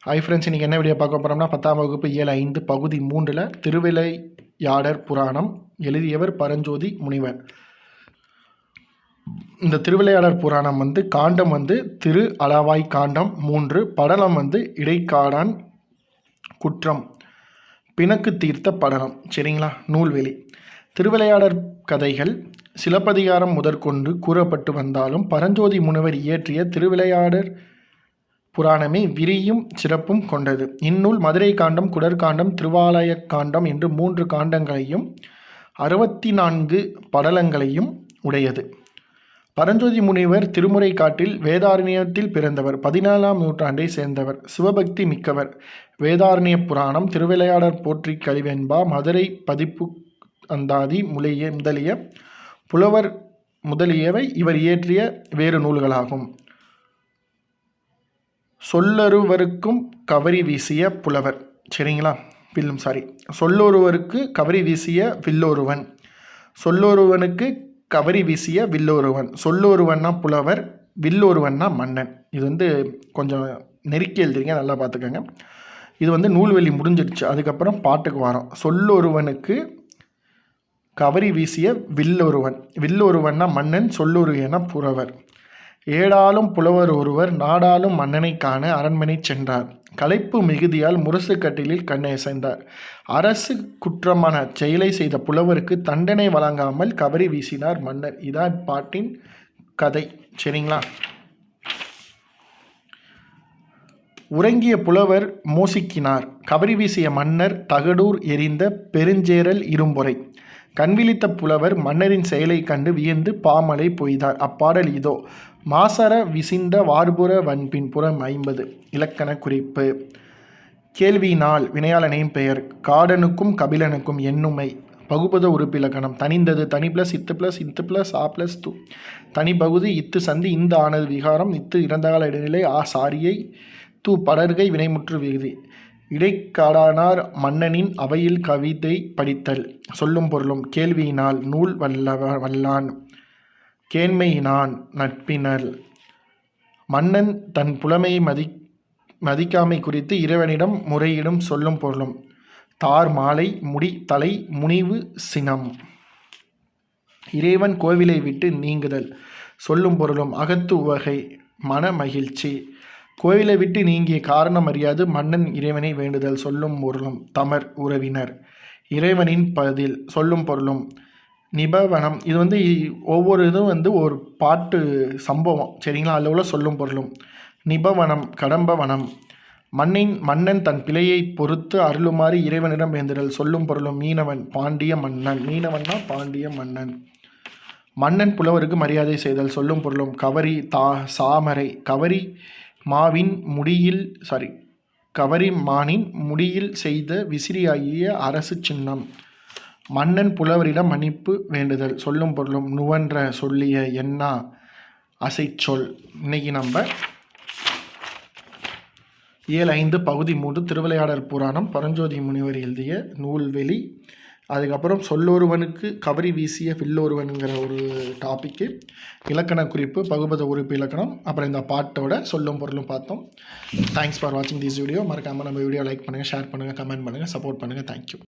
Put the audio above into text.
Hi friends இன்றைக்கி என்ன video பார்க்க போகிறோம்னா பத்தாம் வகுப்பு ஏழு ஐந்து பகுதி மூன்றில் திருவிளையாடர் புராணம் எழுதியவர் பரஞ்சோதி முனிவர். இந்த திருவிளையாடர் புராணம் வந்து காண்டம் வந்து திரு அளவாய் காண்டம் மூன்று படலம் வந்து இடைக்காடான் குற்றம் பிணக்கு தீர்த்த படலம். சரிங்களா? நூல்வெளி. திருவிளையாடர் கதைகள் சிலப்பதிகாரம் முதற்கொண்டு கூறப்பட்டு வந்தாலும் பரஞ்சோதி முனிவர் இயற்றிய திருவிளையாடர் புராணமே விரியும் சிறப்பும் கொண்டது. இந்நூல் மதுரை காண்டம் குடற்காண்டம் திருவாலய காண்டம் என்று மூன்று காண்டங்களையும் அறுபத்தி நான்கு படலங்களையும் உடையது. பரஞ்சோதி முனிவர் திருமுறை காட்டில் வேதாரண்யத்தில் பிறந்தவர் பதினாலாம் நூற்றாண்டை சேர்ந்தவர் சிவபக்தி மிக்கவர். வேதாரண்ய புராணம் திருவிளையாடற் போற்றி கழிவென்பா மதுரை பதிப்பு அந்தாதி முலைய முதலிய புலவர் முதலியவை இவர் இயற்றிய வேறு நூல்களாகும். சொல்லொருவருக்கும் கவரி வீசிய புலவர். சரிங்களா? வில்லும் சாரி சொல்லொருவருக்கு கவரி வீசிய வில்லொருவன். சொல்லொருவனுக்கு கவரி வீசிய வில்லொருவன். சொல்லொருவன்னா புலவர் வில்லொருவன்னா மன்னன். இது வந்து கொஞ்சம் நெருக்கி எழுதுறீங்க நல்லா பார்த்துக்கோங்க. இது வந்து நூல்வெளி முடிஞ்சிடுச்சு. அதுக்கப்புறம் பாட்டுக்கு வரோம். சொல்லொருவனுக்கு கவரி வீசிய வில்லொருவன். வில்லொருவன்னா மன்னன் சொல்லொருவனா புறவர். ஏழாலும் புலவர் ஒருவர் நாடாலும் மன்னனை காண அரண்மனை சென்றார். களைப்பு மிகுதியால் முரசு கட்டிலில் கண்ணசைந்தார் அரசு குற்றமான செயலை செய்த புலவருக்கு தண்டனை வழங்காமல் கவரி வீசினார் மன்னர். இதான் பாட்டின் கதை. சரிங்களா? உறங்கிய புலவர் மோசிக்கினார். கபரி வீசிய மன்னர் தகடூர் எரிந்த பெருஞ்சேரல் இரும்பொறை. கண்விழித்த புலவர் மன்னரின் செயலை கண்டு வியந்து பாமலை பொய்தார். அப்பாடல் இதோ மாசர விசிந்த வார்புற வன்பின் புறம் ஐம்பது. இலக்கண குறிப்பு. கேள்வியினால் வினையாளனையும் பெயர். காடனுக்கும் கபிலனுக்கும் எண்ணுமை பகுபத உறுப்பிலக்கணம் தனிந்தது தனி ப்ளஸ் இத்து ப்ளஸ் இத்து ப்ளஸ் ஆ ப்ளஸ் து. தனி பகுதி இத்து சந்தி இந்த ஆனது விகாரம். இத்து இறந்தகால இடைநிலை ஆ சாரியை தூ படர்கை வினைமுற்று விகுதி. இடைக்காடானார் மன்னனின் அவையில் கவிதை படித்தல். சொல்லும் பொருளும் கேள்வியினால் நூல் வல்ல வல்லான் கேண்மையினான் நட்பினர் மன்னன் தன் புலமையை மதி மதிக்காமை குறித்து இறைவனிடம் முறையிடும் சொல்லும் பொருளும். தார் மாலை முடி தலை முனிவு சினம். இறைவன் கோவிலை விட்டு நீங்குதல். சொல்லும் பொருளும் அகத்து வகை மன மகிழ்ச்சி. கோவிலை விட்டு நீங்கிய காரணம் அறியாது மன்னன் இறைவனை வேண்டுதல் சொல்லும் பொருளும் தமர் உறவினர். இறைவனின் பதில் சொல்லும் பொருளும் நிபவனம். இது வந்து ஒவ்வொரு இதுவும் வந்து ஒரு பாட்டு சம்பவம். சரிங்களா? அதில் உள்ள சொல்லும் பொருளும் நிபவனம் கடம்பவனம். மண்ணின் மன்னன் தன் பிழையை பொறுத்து அருளுமாறு இறைவனிடம் வேந்துதல் சொல்லும் பொருளும் மீனவன் பாண்டிய மன்னன். மீனவன்னா பாண்டிய மன்னன். மன்னன் புலவருக்கு மரியாதை செய்தல் சொல்லும் பொருளும் கவரி தா சாமரை. கவரி மாவின் முடியில் சாரி கவரி மானின் முடியில் செய்த விசிறியாகிய அரசு சின்னம். மன்னன் புலவரிடம் மன்னிப்பு வேண்டுதல். சொல்லும் பொருளும் நுவன்ற சொல்லிய எண்ணா அசைச்சொல் இன்னைக்கு நம்ம ஏழு ஐந்து பகுதி மூன்று திருவிளையாடல் புராணம் பரஞ்சோதி முனிவர் எழுதிய நூல்வெளி அதுக்கப்புறம் சொல்லொருவனுக்கு கவரி வீசிய வில்லொருவனுங்கிற ஒரு டாப்பிக்கு இலக்கண குறிப்பு பகுபத உறுப்பு இலக்கணம் அப்புறம் இந்த பாட்டோட சொல்லும் பொருளும் பார்த்தோம். தேங்க்ஸ் ஃபார் வாட்சிங் திஸ் வீடியோ மறக்காமல் நம்ம வீடியோ லைக் பண்ணுங்கள் ஷேர் பண்ணுங்கள் கமெண்ட் பண்ணுங்கள் சப்போர்ட் பண்ணுங்கள் தேங்க்யூ